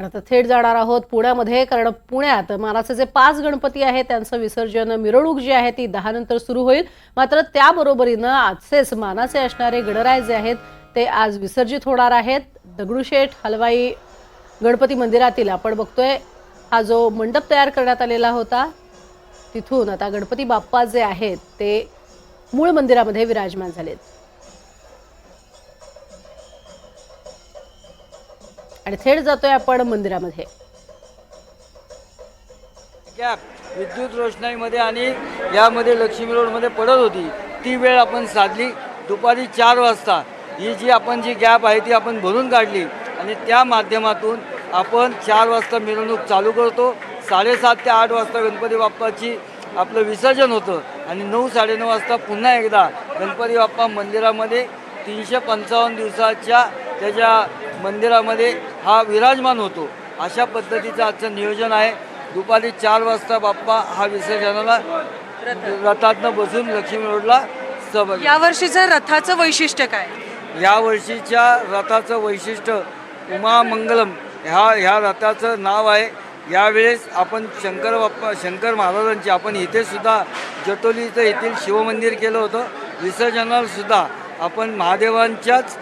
आणि आता थेट जाणार आहोत पुण्यामध्ये कारण पुण्यात महाराष्ट्राचे पाच गणपती आहेत त्यांचं विसर्जन मिरवणूक जी आहे ती दहा नंतर सुरू होईल. मात्र त्याबरोबरीनं आजचेच मानाचे असणारे गणराय जे आहेत ते आज विसर्जित होणार आहेत. दगडूशेठ हलवाई गणपती मंदिरातील आपण बघतोय हा जो मंडप तयार करण्यात आलेला होता तिथून आता गणपती बाप्पा जे आहेत ते मूळ मंदिरामध्ये विराजमान झालेत. आणि थेट जातोय आपण मंदिरामध्ये. गॅप विद्युत रोषणाईमध्ये आणि यामध्ये लक्ष्मी रोडमध्ये पडत होती ती वेळ आपण साधली दुपारी चार वाजता. ही जी आपण जी गॅप आहे ती आपण भरून काढली आणि त्या माध्यमातून आपण चार वाजता मिरवणूक चालू करतो. साडेसात ते आठ वाजता गणपती बाप्पाची आपलं विसर्जन होतं आणि नऊ साडेनऊ वाजता पुन्हा एकदा गणपती बाप्पा मंदिरामध्ये तीनशे पंचावन्न दिवसाच्या त्याच्या मंदिरामध्ये हा विराजमान होतो. अशा पद्धतीचं आजचं नियोजन आहे. दुपारी चार वाजता बाप्पा हा विसर्जनाला रथातनं बसून लक्ष्मी रोडला सहभागी या वर्षीचं रथाचं वैशिष्ट्य काय? या वर्षीच्या रथाचं वैशिष्ट्य उमामंगलम ह्या ह्या रथाचं नाव आहे. यावेळेस आपण शंकर बाप्पा शंकर महाराजांचे आपण इथे सुद्धा जटोली इथं येथील शिवमंदिर केलं होतं. विसर्जनाला सुद्धा आपण महादेवांच्याच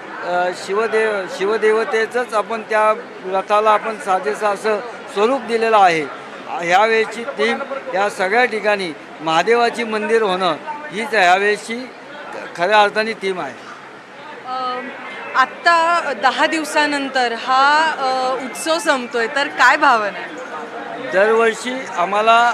शिवदेव शिवदेवतेचंच आपण त्या रथाला आपण साजेसं असं स्वरूप दिलेलं आहे. ह्यावेळेची थीम या सगळ्या ठिकाणी महादेवाची मंदिर होणं हीच ह्यावेळेची खऱ्या अर्थाने थीम आहे. आत्ता दहा दिवसानंतर हा उत्सव संपतोय तर काय भावना आहे? दरवर्षी आम्हाला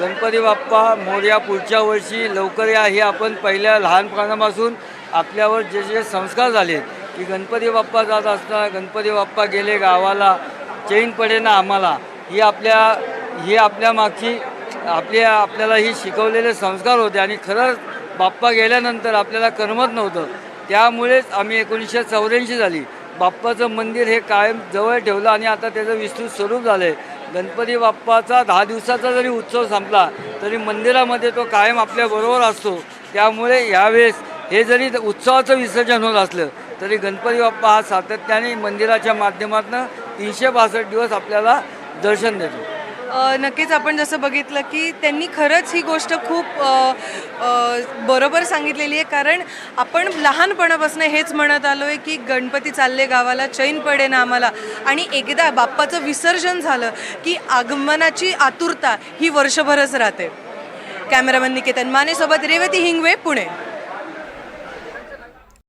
गणपती बाप्पा मोर्या पुढच्या वर्षी लवकर या हे आपण पहिल्या लहानपणापासून आपल्यावर जे जे संस्कार झाले की गणपती बाप्पा जात असताना गणपती बाप्पा गेले गावाला चैन पडे ना आम्हाला. ही आपल्या ही आपल्या मागची आपल्या आपल्याला ही शिकवलेले संस्कार होते आणि खरंच बाप्पा गेल्यानंतर आपल्याला करमत नव्हतं. त्यामुळेच आम्ही एकोणीसशे चौऱ्याऐंशी झाली बाप्पाचं मंदिर हे कायम जवळ ठेवलं आणि आता त्याचं विस्तृत स्वरूप झालं आहे गणपती बाप्पाचा दहा दिवसाचा जरी उत्सव संपला तरी मंदिरामध्ये तो कायम आपल्याबरोबर असतो. त्यामुळे यावेळेस हे जरी उत्सवाचं विसर्जन होत असलं तरी गणपती बाप्पा हा सातत्याने मंदिराच्या माध्यमातून तीनशे बासष्ट दिवस आपल्याला दर्शन देतो. नक्कीच आपण जसं बघितलं की त्यांनी खरंच ही गोष्ट खूप बरोबर सांगितलेली आहे. कारण आपण लहानपणापासून हेच म्हणत आलो आहे की गणपती चालले गावाला चैन पडे ना आम्हाला. आणि एकदा बाप्पाचं विसर्जन झालं की आगमनाची आतुरता ही वर्षभरच राहते. कॅमेरामन निकेतन मानेसोबत रेवती हिंगवे पुणे.